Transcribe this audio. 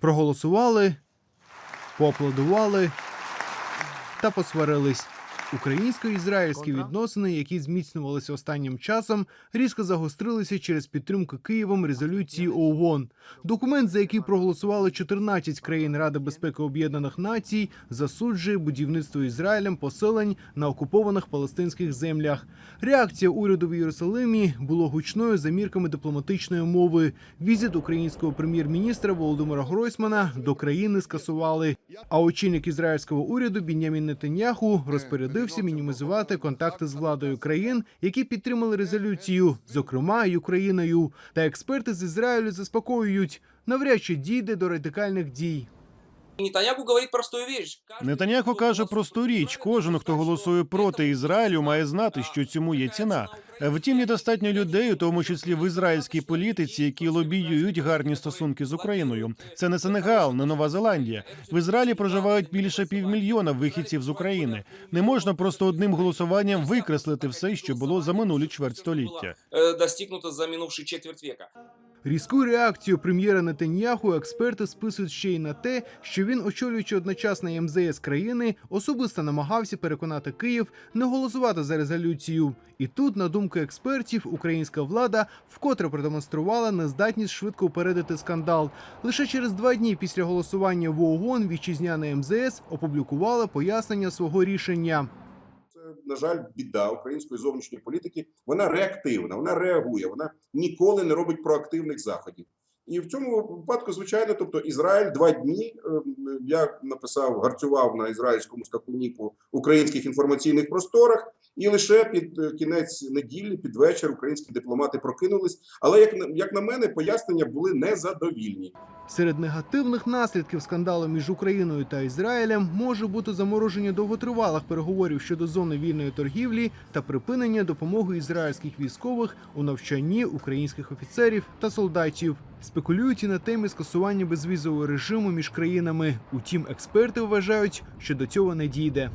Проголосували, поаплодували та посварились. Українсько-ізраїльські відносини, які зміцнювалися останнім часом, різко загострилися через підтримку Києвом резолюції ООН. Документ, за який проголосували 14 країн Ради безпеки Об'єднаних Націй, засуджує будівництво Ізраїлем поселень на окупованих палестинських землях. Реакція уряду в Єрусалимі було гучною за мірками дипломатичної мови. Візит українського прем'єр-міністра Володимира Гройсмана до країни скасували. А очільник ізраїльського уряду Бінямін Нетаньяху розпорядився мінімізувати контакти з владою країн, які підтримали резолюцію, зокрема і Україною. Та експерти з Ізраїлю заспокоюють, навряд чи дійде до радикальних дій. Нетаньяху говорит простую вещь. Каждый, Нетаньяху кто каже голосует просту за річ: Израиль, кожен, хто должен голосує знать, что проти этому Ізраїлю, має знати, да, що цьому є какая ціна. цена Втім, недостатньо людей, у тому числі в ізраїльській політиці, які лобіюють гарні стосунки з Україною. Це не Сенегал, не Нова Зеландія. В Ізраїлі проживають більше півмільйона вихідців з України. Не можна просто одним голосуванням викреслити все, що було за минулі чверть століття. э, достигнуто за минувший четверть века. Різку реакцію прем'єра Нетаньяху експерти списують ще й на те, що він, очолюючи одночасно МЗС країни, особисто намагався переконати Київ не голосувати за резолюцію. І тут, на думку експертів, українська влада вкотре продемонструвала нездатність швидко упередити скандал. Лише через два дні після голосування в ООН вітчизняне МЗС опублікувала пояснення свого рішення. На жаль, біда української зовнішньої політики. Вона реактивна, вона реагує, вона ніколи не робить проактивних заходів. І в цьому випадку, звичайно, тобто Ізраїль два дні. е, Я написав, гарцював на ізраїльському скакуні по українських інформаційних просторах, і лише під е, кінець неділі, під вечір, українські дипломати прокинулись. Але як як на мене, пояснення були незадовільні. Серед негативних наслідків скандалу між Україною та Ізраїлем може бути замороження довготривалих переговорів щодо зони вільної торгівлі та припинення допомоги ізраїльських військових у навчанні українських офіцерів та солдатів. Спекулюють і на темі скасування безвізового режиму між країнами. Утім, експерти вважають, що до цього не дійде.